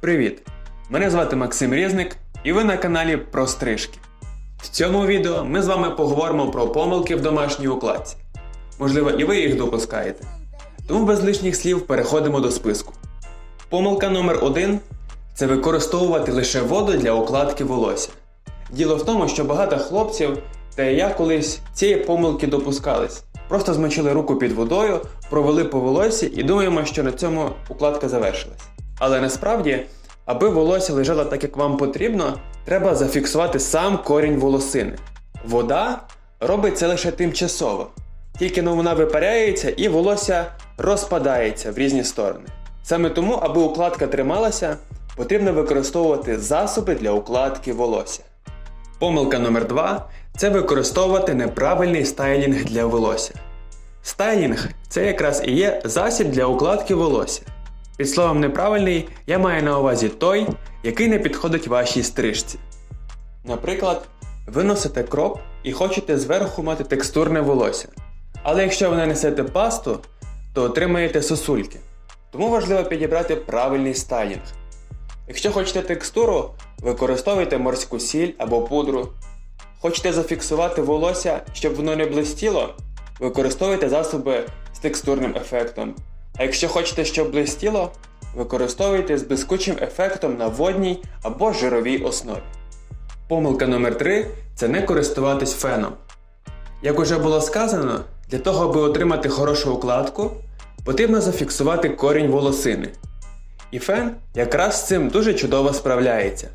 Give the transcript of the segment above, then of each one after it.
Привіт! Мене звати Максим Різник, і ви на каналі Про стрижки. В цьому відео ми з вами поговоримо про помилки в домашній укладці. Можливо, і ви їх допускаєте. Тому без лишніх слів переходимо до списку. Помилка номер 1 це використовувати лише воду для укладки волосся. Діло в тому, що багато хлопців, та я колись цієї помилки допускались. Просто змочили руку під водою, провели по волоссі і думаємо, що на цьому укладка завершилась. Але насправді, аби волосся лежало так, як вам потрібно, треба зафіксувати сам корінь волосини. Вода робить це лише тимчасово. Тільки но вона випаряється і волосся розпадається в різні сторони. Саме тому, аби укладка трималася, потрібно використовувати засоби для укладки волосся. Помилка номер 2 це використовувати неправильний стайлінг для волосся. Стайлінг це якраз і є засіб для укладки волосся. Під словом неправильний я маю на увазі той, який не підходить вашій стрижці. Наприклад, ви носите кроп і хочете зверху мати текстурне волосся. Але якщо ви нанесете пасту, то отримаєте сосульки. Тому важливо підібрати правильний стайлінг. Якщо хочете текстуру, використовуйте морську сіль або пудру. Хочете зафіксувати волосся, щоб воно не блистіло, використовуйте засоби з текстурним ефектом. А якщо хочете, щоб блистіло, використовуйте з блискучим ефектом на водній або жировій основі. Помилка номер 3 це не користуватись феном. Як уже було сказано, для того, аби отримати хорошу укладку, потрібно зафіксувати корінь волосини. І фен якраз з цим дуже чудово справляється.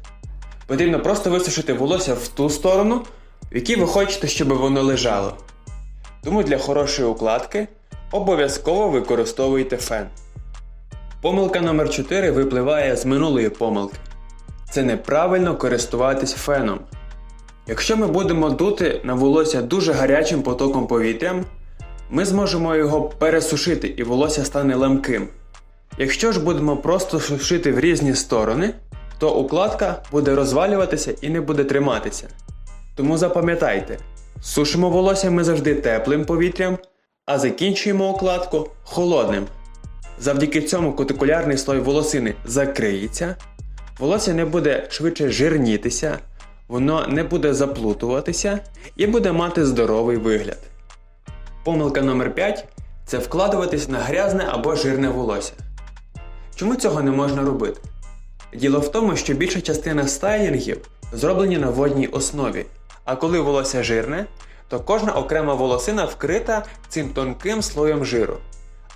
Потрібно просто висушити волосся в ту сторону, в якій ви хочете, щоб воно лежало. Тому для хорошої укладки обов'язково використовуйте фен. Помилка номер 4 випливає з минулої помилки. Це неправильно користуватись феном. Якщо ми будемо дути на волосся дуже гарячим потоком повітрям, ми зможемо його пересушити і волосся стане ламким. Якщо ж будемо просто сушити в різні сторони, то укладка буде розвалюватися і не буде триматися. Тому запам'ятайте, сушимо волосся ми завжди теплим повітрям, а закінчуємо укладку холодним. Завдяки цьому кутикулярний слой волосини закриється, волосся не буде швидше жирнітися, воно не буде заплутуватися і буде мати здоровий вигляд. Помилка номер 5 це вкладуватись на грязне або жирне волосся. Чому цього не можна робити? Діло в тому, що більша частина стайлінгів зроблені на водній основі, а коли волосся жирне, то кожна окрема волосина вкрита цим тонким слоєм жиру.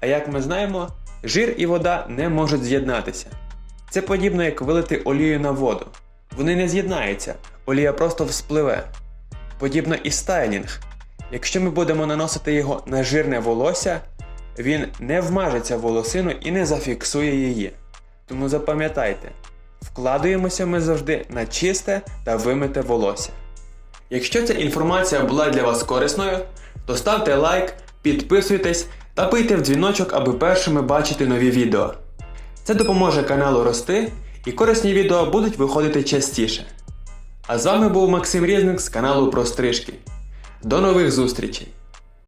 А як ми знаємо, жир і вода не можуть з'єднатися. Це подібно як вилити олію на воду. Вони не з'єднаються, олія просто вспливе. Подібно і стайлінг. Якщо ми будемо наносити його на жирне волосся, він не вмажеться в волосину і не зафіксує її. Тому запам'ятайте, вкладуємося ми завжди на чисте та вимите волосся. Якщо ця інформація була для вас корисною, то ставте лайк, підписуйтесь та пийте в дзвіночок, аби першими бачити нові відео. Це допоможе каналу рости і корисні відео будуть виходити частіше. А з вами був Максим Різник з каналу Про стрижки. До нових зустрічей!